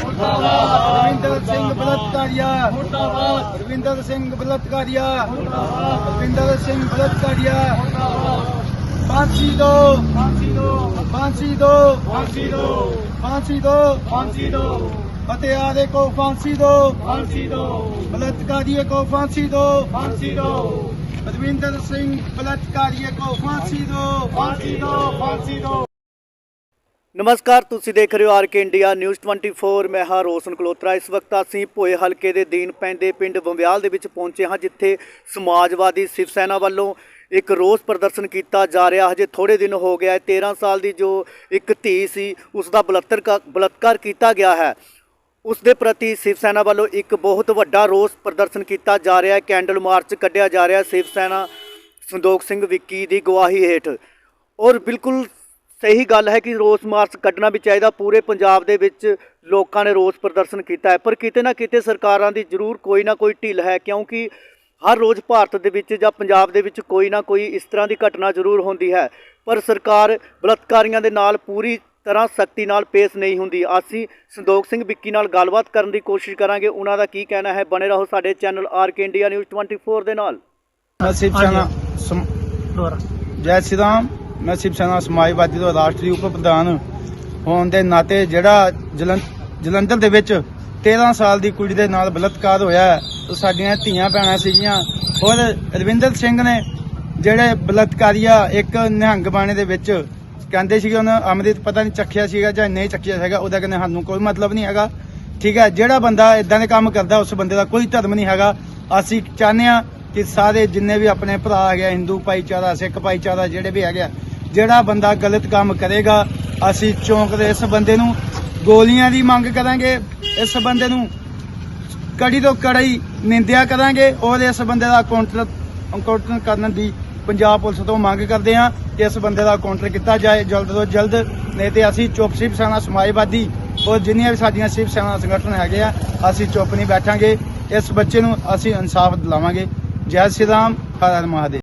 ਰਵਿੰਦਰ ਸਿੰਘ ਬਲਤਕਾਰੀਆ ਮੁਰਦਾਬਾਦ ਰਵਿੰਦਰ ਸਿੰਘ ਬਲਤਕਾਰੀਆ ਮੁਰਦਾਬਾਦ ਰਵਿੰਦਰ ਸਿੰਘ ਬਲਤਕਾਰੀਆ ਫਾਂਸੀ ਦੋ ਫਾਂਸੀ ਦੋ ਫਾਂਸੀ ਦੋ ਫਾਂਸੀ ਦੋ ਫਾਂਸੀ ਦੋ ਫਾਂਸੀ ਦੋ ਕੋ ਫਾਂਸੀ ਦੋ ਫਾਂਸੀ ਦੋ ਬਲਤਕਾਰੀਏ ਕੋ ਫਾਂਸੀ ਦੋ ਫਾਂਸੀ ਦੋ ਰਵਿੰਦਰ ਸਿੰਘ ਬਲਤਕਾਰੀਏ ਕੋ ਫਾਂਸੀ ਦੋ ਫਾਂਸੀ ਦੋ ਫਾਂਸੀ ਦੋ ਨਮਸਕਾਰ, ਤੁਸੀਂ ਦੇਖ ਰਹੇ ਹੋ ਆਰਕੇ ਇੰਡੀਆ ਨਿਊਜ਼ 24 ਮੈਂ ਹਾਂ ਰੋਸ਼ਨ ਕਲੋਤਰਾ ਇਸ ਵਕਤ ਅਸੀਂ ਭੋਏ ਹਲਕੇ ਦੇ ਦੀਨ ਪੈਂਦੇ ਪਿੰਡ ਬੰਬਿਆਲ ਦੇ ਵਿੱਚ ਪਹੁੰਚੇ ਹਾਂ, ਜਿੱਥੇ ਸਮਾਜਵਾਦੀ ਸਿਵ ਸੈਨਾ ਵੱਲੋਂ ਇੱਕ ਰੋਸ ਪ੍ਰਦਰਸ਼ਨ ਕੀਤਾ ਜਾ ਰਿਹਾ। ਹਜੇ ਥੋੜੇ ਦਿਨ ਹੋ ਗਿਆ ਹੈ 13 ਸਾਲ ਦੀ ਜੋ ਇੱਕ ਧੀ ਸੀ ਉਸ ਦਾ ਬਲੱਤਰ ਕਾ- ਬਲਾਤਕਾਰ ਕੀਤਾ ਗਿਆ ਹੈ। ਉਸ ਦੇ ਪ੍ਰਤੀ ਸਿਵ ਸੈਨਾ ਵੱਲੋਂ ਇੱਕ ਬਹੁਤ ਵੱਡਾ ਰੋਸ ਪ੍ਰਦਰਸ਼ਨ ਕੀਤਾ ਜਾ ਰਿਹਾ ਹੈ। ਕੈਂਡਲ ਮਾਰਚ ਕੱਢਿਆ ਜਾ ਰਿਹਾ ਹੈ ਸਿਵ ਸੈਨਾ ਸੰਦੋਖ ਸਿੰਘ ਵਿੱਕੀ ਦੀ ਗਵਾਹੀ ਹੇਠ। ਔਰ ਬਿਲਕੁਲ ਸਹੀ ਗੱਲ ਹੈ ਕਿ ਰੋਸ ਮਾਰਚ ਕੱਢਣਾ ਵੀ ਚਾਹੀਦਾ। ਪੂਰੇ ਪੰਜਾਬ ਦੇ ਵਿੱਚ ਲੋਕਾਂ ਨੇ ਰੋਸ ਪ੍ਰਦਰਸ਼ਨ ਕੀਤਾ ਹੈ। ਪਰ ਕਿਤੇ ਨਾ ਕਿਤੇ ਸਰਕਾਰਾਂ ਦੀ ਜ਼ਰੂਰ ਕੋਈ ਨਾ ਕੋਈ ਢਿੱਲ ਹੈ ਕਿਉਂਕਿ ਹਰ ਰੋਜ਼ ਭਾਰਤ ਦੇ ਵਿੱਚ ਜਾਂ ਪੰਜਾਬ ਦੇ ਵਿੱਚ ਕੋਈ ਨਾ ਕੋਈ ਇਸ ਤਰ੍ਹਾਂ ਦੀ ਘਟਨਾ ਜ਼ਰੂਰ ਹੁੰਦੀ ਹੈ। ਪਰ ਸਰਕਾਰ ਬਲਾਤਕਾਰੀਆਂ ਦੇ ਨਾਲ ਪੂਰੀ ਤਰ੍ਹਾਂ ਸਖਤੀ ਨਾਲ ਪੇਸ਼ ਨਹੀਂ ਹੁੰਦੀ। ਅਸੀਂ ਸੰਦੋਖ ਸਿੰਘ ਵਿੱਕੀ ਨਾਲ ਗੱਲਬਾਤ ਕਰਨ ਦੀ ਕੋਸ਼ਿਸ਼ ਕਰਾਂਗੇ। ਉਹਨਾਂ ਦਾ ਕੀ ਕਹਿਣਾ ਹੈ? ਬਣੇ ਰਹੋ ਸਾਡੇ ਚੈਨਲ ਆਰਕੇ ਇੰਡੀਆ ਨਿਊਜ਼ 24 ਦੇ ਨਾਲ। ਸੈਨਾ ਸਮ- ਜੈ ਸ਼੍ਰੀ ਰਾਮ। ਮੈਂ ਸ਼ਿਵ ਸੈਨਾ ਸਮਾਜਵਾਦੀ ਦਾ ਰਾਸ਼ਟਰੀ ਉਪ ਪ੍ਰਧਾਨ ਹੋਣ ਦੇ ਨਾਤੇ ਜਿਹੜਾ ਜਲੰ- ਜਲੰਧਰ ਦੇ ਵਿੱਚ 13 ਸਾਲ ਦੀ ਕੁੜੀ ਦੇ ਨਾਲ ਬਲਾਤਕਾਰ ਹੋਇਆ ਉਹ ਸਾਡੀਆਂ ਧੀਆਂ ਭੈਣਾਂ ਸੀਗੀਆਂ। ਔਰ ਰਵਿੰਦਰ ਸਿੰਘ ਨੇ ਜਿਹੜੇ ਬਲਾਤਕਾਰੀਆ ਇੱਕ ਨਿਹੰਗ ਬਾਣੇ ਦੇ ਵਿੱਚ ਕਹਿੰਦੇ ਸੀਗੇ, ਉਹਨੇ ਅੰਮ੍ਰਿਤ ਪਤਾ ਨਹੀਂ ਚੱਖਿਆ ਸੀਗਾ ਜਾਂ ਨਹੀਂ ਚੱਖਿਆ ਸੀਗਾ, ਉਹਦਾ ਕਹਿੰਦੇ ਸਾਨੂੰ ਕੋਈ ਮਤਲਬ ਨਹੀਂ ਹੈਗਾ। ਠੀਕ ਹੈ, ਜਿਹੜਾ ਬੰਦਾ ਇਦਾਂ ਦੇ ਕੰਮ ਕਰਦਾ, ਉਸ ਬੰਦੇ ਦਾ ਕੋਈ ਧਰਮ ਨਹੀਂ ਹੈਗਾ। ਅਸੀਂ ਚਾਹੁੰਦੇ ਹਾਂ ਕਿ ਸਾਰੇ ਜਿੰਨੇ ਵੀ ਆਪਣੇ ਭਰਾ ਹੈਗੇ ਆ, ਹਿੰਦੂ ਭਾਈਚਾਰਾ ਸਿੱਖ ਭਾਈਚਾਰਾ ਜਿਹੜੇ ਵੀ ਹੈਗੇ ਆ, ਜਿਹੜਾ ਬੰਦਾ ਗਲਤ ਕੰਮ ਕਰੇਗਾ ਅਸੀਂ ਚੌਂਕ ਦੇ ਇਸ ਬੰਦੇ ਨੂੰ। ਗੋਲੀਆਂ ਦੀ ਮੰਗ ਕਰਾਂਗੇ ਇਸ ਬੰਦੇ ਨੂੰ। ਕੜੀ ਤੋਂ ਕੜਾਈ ਨਿੰਦਿਆ ਕਰਾਂਗੇ ਔਰ ਇਸ ਬੰਦੇ ਦਾ ਕਾਊਂਟਰ ਕਾਊਂਟਰ ਕਰਨ ਦੀ ਪੰਜਾਬ ਪੁਲਿਸ ਤੋਂ ਮੰਗ ਕਰਦੇ ਹਾਂ ਕਿ ਇਸ ਬੰਦੇ ਦਾ ਕਾਊਂਟਰ ਕੀਤਾ ਜਾਏ ਜਲਦ ਤੋਂ ਜਲਦ। ਨਹੀਂ ਤੇ ਅਸੀਂ ਚੁੱਪ ਸਿਵ ਸੈਨਾ ਸਮਾਜਵਾਦੀ ਔਰ ਜਿੰਨੀਆਂ ਵੀ ਸਾਡੀਆਂ ਸਿਵ ਸੈਨਾ ਸੰਗਠਨ ਹੈਗੇ ਆ ਅਸੀਂ ਚੁੱਪ ਨਹੀਂ ਬੈਠਾਂਗੇ। ਇਸ ਬੱਚੇ ਨੂੰ ਅਸੀਂ ਇਨਸਾਫ ਦਿਲਾਵਾਂਗੇ। ਜੈ ਸ਼੍ਰੀ ਰਾਮ ਹਰ ਹਰ ਮਹਾਦੇਵ